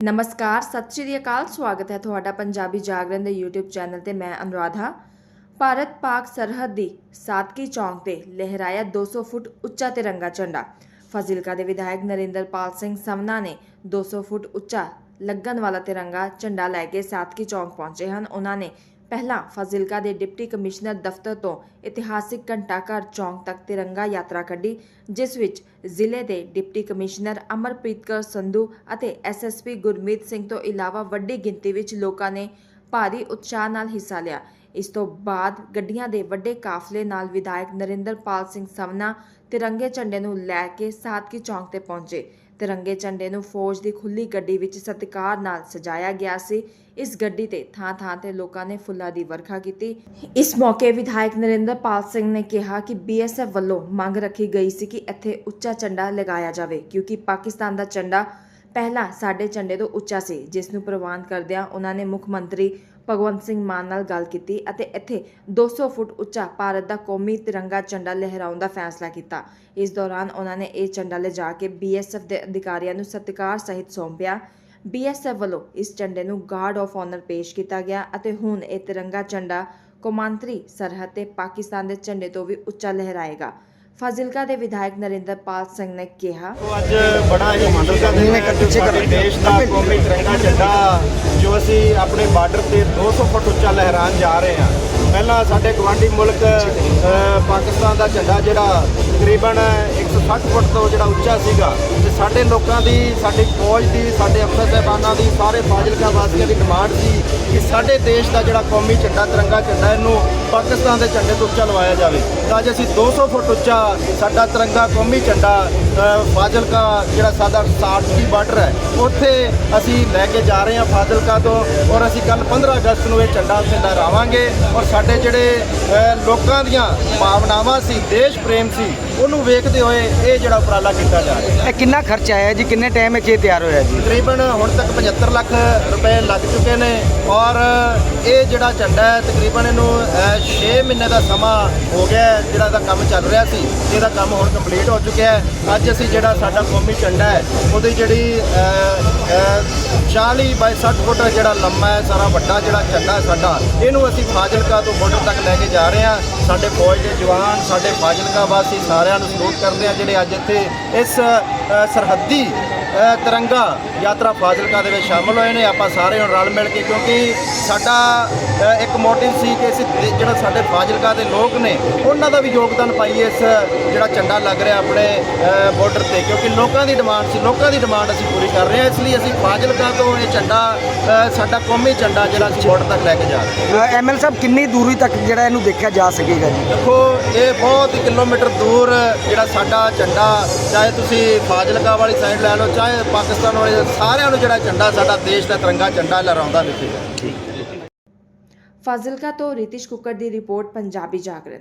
ਨਮਸਕਾਰ, ਸਤਿ ਸ਼੍ਰੀ ਅਕਾਲ, ਸਵਾਗਤ ਹੈ ਤੁਹਾਡਾ ਪੰਜਾਬੀ ਜਾਗਰਣ ਦੇ YouTube ਚੈਨਲ ਤੇ ਮੈਂ ਅਨੁਰਾਧਾ। ਭਾਰਤ ਪਾਕ ਸਰਹੱਦ ਦੀ ਸਾਦਕੀ ਚੌਂਕ ਤੇ ਲਹਿਰਾਇਆ 200 ਫੁੱਟ ਉੱਚਾ ਤਿਰੰਗਾ ਝੰਡਾ। ਫਾਜ਼ਿਲਕਾ ਦੇ ਵਿਧਾਇਕ ਨਰਿੰਦਰਪਾਲ ਸਿੰਘ ਸਮਨਾ ਨੇ 200 ਫੁੱਟ ਉੱਚਾ ਲੱਗਣ ਵਾਲਾ ਤਿਰੰਗਾ ਝੰਡਾ ਲੈ ਕੇ ਸਾਦਕੀ ਚੌਂਕ ਪਹੁੰਚੇ ਹਨ। ਉਹਨਾਂ ਨੇ ਪਹਿਲਾਂ ਫਾਜ਼ਿਲਕਾ ਦੇ ਡਿਪਟੀ ਕਮਿਸ਼ਨਰ ਦਫ਼ਤਰ ਤੋਂ ਇਤਿਹਾਸਿਕ ਘੰਟਾਘਰ ਚੌਂਕ ਤੱਕ ਤਿਰੰਗਾ ਯਾਤਰਾ ਕੱਢੀ, ਜਿਸ ਵਿੱਚ ਜ਼ਿਲ੍ਹੇ ਦੇ ਡਿਪਟੀ ਕਮਿਸ਼ਨਰ ਅਮਰਪ੍ਰੀਤ ਕੌਰ ਸੰਧੂ ਅਤੇ ਐਸਐਸਪੀ ਗੁਰਮੀਤ ਸਿੰਘ ਤੋਂ ਇਲਾਵਾ ਵੱਡੀ ਗਿਣਤੀ ਵਿੱਚ ਲੋਕਾਂ ਨੇ ਭਾਰੀ ਉਤਸ਼ਾਹ ਨਾਲ ਹਿੱਸਾ ਲਿਆ। ਇਸ ਤੋਂ ਬਾਅਦ ਗੱਡੀਆਂ ਦੇ ਵੱਡੇ ਕਾਫਲੇ ਨਾਲ ਵਿਧਾਇਕ ਨਰਿੰਦਰਪਾਲ ਸਿੰਘ ਸਮਨਾ ਤਿਰੰਗੇ ਝੰਡੇ ਨੂੰ ਲੈ ਕੇ ਸਾਦਕੀ ਚੌਂਕ ਤੇ ਪਹੁੰਚੇ। ਤਿਰੰਗੇ ਝੰਡੇ ਨੂੰ ਫੌਜ ਦੀ ਖੁੱਲੀ ਗੱਡੀ ਵਿੱਚ ਸਤਿਕਾਰ ਨਾਲ ਸਜਾਇਆ ਗਿਆ ਸੀ। ਇਸ ਗੱਡੀ ਤੇ ਥਾਂ-ਥਾਂ ਤੇ ਲੋਕਾਂ ਨੇ ਫੁੱਲਾਂ ਦੀ ਵਰਖਾ ਕੀਤੀ। ਇਸ ਮੌਕੇ ਵਿਧਾਇਕ ਨਰਿੰਦਰਪਾਲ ਸਿੰਘ ਨੇ ਕਿਹਾ ਕਿ ਬੀਐਸਐਫ ਵੱਲੋਂ ਮੰਗ ਰੱਖੀ ਗਈ ਸੀ ਕਿ ਇੱਥੇ ਉੱਚਾ ਝੰਡਾ ਲਗਾਇਆ ਜਾਵੇ, ਕਿਉਂਕਿ ਪਾਕਿਸਤਾਨ ਦਾ ਝੰਡਾ ਪਹਿਲਾਂ ਸਾਡੇ ਝੰਡੇ ਤੋਂ ਉੱਚਾ ਸੀ, ਜਿਸ ਨੂੰ ਪ੍ਰਵਾਨ ਕਰਦਿਆਂ ਉਹਨਾਂ ਨੇ ਮੁੱਖ ਮੰਤਰੀ ਭਗਵੰਤ ਸਿੰਘ ਮਾਨ ਨਾਲ ਗੱਲ ਕੀਤੀ ਅਤੇ ਇੱਥੇ 200 ਫੁੱਟ ਉੱਚਾ ਭਾਰਤ ਦਾ ਕੌਮੀ ਤਿਰੰਗਾ ਝੰਡਾ ਲਹਿਰਾਉਣ ਦਾ ਫੈਸਲਾ ਕੀਤਾ। ਇਸ ਦੌਰਾਨ ਉਹਨਾਂ ਨੇ ਇਹ ਝੰਡਾ ਲਿਜਾ ਕੇ ਬੀਐਸਐਫ ਦੇ ਅਧਿਕਾਰੀਆਂ ਨੂੰ ਸਤਿਕਾਰ ਸਹਿਤ ਸੌਂਪਿਆ। ਬੀਐਸਐਫ ਵੱਲੋਂ ਇਸ ਝੰਡੇ ਨੂੰ ਗਾਰਡ ਆਫ ਆਨਰ ਪੇਸ਼ ਕੀਤਾ ਗਿਆ ਅਤੇ ਹੁਣ ਇਹ ਤਿਰੰਗਾ ਝੰਡਾ ਕੌਮਾਂਤਰੀ ਸਰਹੱਦ ਤੇ ਪਾਕਿਸਤਾਨ ਦੇ ਝੰਡੇ ਤੋਂ ਵੀ ਉੱਚਾ ਲਹਿਰਾਏਗਾ। ਫਾਜ਼ਿਲਕਾ ਦੇ ਵਿਧਾਇਕ ਨਰਿੰਦਰਪਾਲ ਸਿੰਘ ਨੇ ਕਿਹਾ। ਉਹ ਅੱਜ ਬੜਾ ਹੀ ਖੁਸ਼ੀ ਦਾ ਦਿਨ ਹੈ ਕਿ ਸਾਡੇ ਦੇਸ਼ ਦਾ ਕੌਮੀ ਤਿਰੰਗਾ ਝੰਡਾ ਜੋ ਅਸੀਂ ਆਪਣੇ ਬਾਰਡਰ ਤੇ 200 ਫੁੱਟ ਉੱਚਾ ਲਹਿਰਾਉਣ ਜਾ ਰਹੇ ਹਾਂ। ਪਹਿਲਾਂ ਸਾਡੇ ਗਵਾਂਢੀ ਮੁਲਕ ਪਾਕਿਸਤਾਨ ਦਾ ਝੰਡਾ ਜਿਹੜਾ ਤਕਰੀਬਨ 160 ਫੁੱਟ ਤੋਂ ਜਿਹੜਾ ਉੱਚਾ ਸੀਗਾ ਤੇ ਸਾਡੇ ਲੋਕਾਂ ਦੀ, ਸਾਡੀ ਫੌਜ ਦੀ, ਸਾਡੇ ਅਫਸਰ ਸਾਹਿਬਾਨਾਂ ਦੀ, ਸਾਰੇ ਫਾਜ਼ਿਲਕਾ ਵਾਸੀਆਂ ਦੀ ਡਿਮਾਂਡ ਸੀ ਕਿ ਸਾਡੇ ਦੇਸ਼ ਦਾ ਜਿਹੜਾ ਕੌਮੀ ਝੰਡਾ, ਤਿਰੰਗਾ ਝੰਡਾ ਇਹਨੂੰ ਪਾਕਿਸਤਾਨ ਦੇ ਝੰਡੇ ਤੋਂ ਉੱਚਾ ਲਵਾਇਆ ਜਾਵੇ। ਤਾਂ ਅੱਜ ਅਸੀਂ 200 ਫੁੱਟ ਉੱਚਾ ਸਾਡਾ ਤਿਰੰਗਾ ਕੌਮੀ ਝੰਡਾ ਫਾਜ਼ਿਲਕਾ ਜਿਹੜਾ ਸਾਡਾ ਸਾਡਕੀ ਬਾਰਡਰ ਹੈ, ਉੱਥੇ ਅਸੀਂ ਲੈ ਕੇ ਜਾ ਰਹੇ ਹਾਂ ਫਾਜ਼ਿਲਕਾ ਤੋਂ ਔਰ ਅਸੀਂ ਕੱਲ 15 ਅਗਸਤ ਨੂੰ ਇਹ ਝੰਡਾ ਉੱਥੇ ਲਹਿਰਾਵਾਂਗੇ ਔਰ ਸਾਡੇ ਜਿਹੜੇ ਲੋਕਾਂ ਦੀਆਂ ਭਾਵਨਾਵਾਂ ਸੀ, ਦੇਸ਼ ਪ੍ਰੇਮ ਸੀ ਉਹਨੂੰ ਵੇਖਦੇ ਹੋਏ ਇਹ ਜਿਹੜਾ ਉਪਰਾਲਾ ਕੀਤਾ ਜਾ ਰਿਹਾ ਇਹ ਕਿੰਨਾ ਖਰਚਾ ਆਇਆ ਜੀ? ਕਿੰਨੇ ਟਾਈਮ ਵਿੱਚ ਇਹ ਤਿਆਰ ਹੋਇਆ ਜੀ? ਤਕਰੀਬਨ ਹੁਣ ਤੱਕ 75 ਲੱਖ ਰੁਪਏ ਲੱਗ ਚੁੱਕੇ ਨੇ ਔਰ ਇਹ ਜਿਹੜਾ ਝੰਡਾ ਹੈ ਤਕਰੀਬਨ ਇਹਨੂੰ 6 ਮਹੀਨੇ ਦਾ ਸਮਾਂ ਹੋ ਗਿਆ ਜਿਹੜਾ ਇਹਦਾ ਕੰਮ ਚੱਲ ਰਿਹਾ ਸੀ ਇਹਦਾ ਕੰਮ ਹੁਣ ਕੰਪਲੀਟ ਹੋ ਚੁੱਕਿਆ ਹੈ। ਅੱਜ ਅਸੀਂ ਜਿਹੜਾ ਸਾਡਾ ਕੌਮੀ ਝੰਡਾ ਹੈ ਉਹਦੀ ਜਿਹੜੀ ਅ, ਅ, 40 ਬਾਈ 60 ਫੁੱਟ ਜਿਹੜਾ ਲੰਮਾ ਹੈ ਸਾਰਾ ਵੱਡਾ ਜਿਹੜਾ ਝੰਡਾ ਹੈ ਸਾਡਾ ਇਹਨੂੰ ਅਸੀਂ ਫਾਜ਼ਿਲਕਾ ਤੋਂ ਬਾਰਡਰ ਤੱਕ ਲੈ ਕੇ ਜਾ ਰਹੇ ਹਾਂ। ਸਾਡੇ ਫੌਜ ਦੇ ਜਵਾਨ ਸਾਡੇ ਫਾਜ਼ਿਲਕਾ ਵਾਸੀ ਸਾਰਿਆਂ ਨੂੰ ਸਲੂਟ ਕਰਦੇ ਆ ਜਿਹੜੇ ਅੱਜ ਇੱਥੇ ਇਸ ਸਰਹੱਦੀ ਤਿਰੰਗਾ ਯਾਤਰਾ ਫਾਜ਼ਿਲਕਾ ਦੇ ਵਿੱਚ ਸ਼ਾਮਲ ਹੋਏ ਨੇ। ਆਪਾਂ ਸਾਰੇ ਹੁਣ ਰਲ ਮਿਲ ਕੇ ਕਿਉਂਕਿ ਸਾਡਾ ਇੱਕ ਮੋਟਿਵ ਸੀ ਕਿ ਅਸੀਂ ਜਿਹੜਾ ਸਾਡੇ ਫਾਜ਼ਿਲਕਾ ਦੇ ਲੋਕ ਨੇ ਉਹਨਾਂ ਦਾ ਵੀ ਯੋਗਦਾਨ ਪਾਈਏ ਇਸ ਜਿਹੜਾ ਝੰਡਾ ਲੱਗ ਰਿਹਾ ਆਪਣੇ ਬਾਰਡਰ ਤੇ। ਕਿਉਂਕਿ ਲੋਕਾਂ ਦੀ ਡਿਮਾਂਡ ਸੀ ਲੋਕਾਂ ਦੀ ਡਿਮਾਂਡ ਅਸੀਂ ਪੂਰੀ ਕਰ ਰਹੇ ਹਾਂ। ਇਸ ਲਈ ਅਸੀਂ ਫਾਜ਼ਿਲਕਾ ਤੋਂ ਇਹ ਝੰਡਾ ਸਾਡਾ ਕੌਮੀ ਝੰਡਾ ਜਿਹੜਾ ਅਸੀਂ ਬਾਰਡਰ ਤੱਕ ਲੈ ਕੇ ਜਾ ਰਹੇ ਹਾਂ। ਐਮਐਲ ਸਾਹਿਬ ਕਿੰਨੀ ਦੂਰੀ ਤੱਕ ਜਿਹੜਾ ਇਹਨੂੰ ਦੇਖਿਆ ਜਾ ਸਕੇਗਾ ਜੀ? ਦੇਖੋ ਇਹ ਬਹੁਤ ਕਿਲੋਮੀਟਰ ਦੂਰ ਜਿਹੜਾ ਸਾਡਾ ਝੰਡਾ ਚਾਹੇ ਤੁਸੀਂ ਫਾਜ਼ਿਲਕਾ ਵਾਲੀ ਸਾਈਡ ਲੈ ਲਓ ਚਾਹੇ ਪਾਕਿਸਤਾਨ ਵਾਲੀ ਸਾਰਿਆਂ ਨੂੰ ਜਿਹੜਾ ਝੰਡਾ ਸਾਡਾ ਦੇਸ਼ ਦਾ ਤਿਰੰਗਾ ਝੰਡਾ ਲਹਿਰਾਉਂਦਾ ਦਿਖੇਗਾ ਫਾਜ਼ਿਲਕਾ ਤੋਂ ਰਿਤਿਸ਼ ਕੁੱਕਰ ਦੀ ਰਿਪੋਰਟ, ਪੰਜਾਬੀ ਜਾਗਰਣ।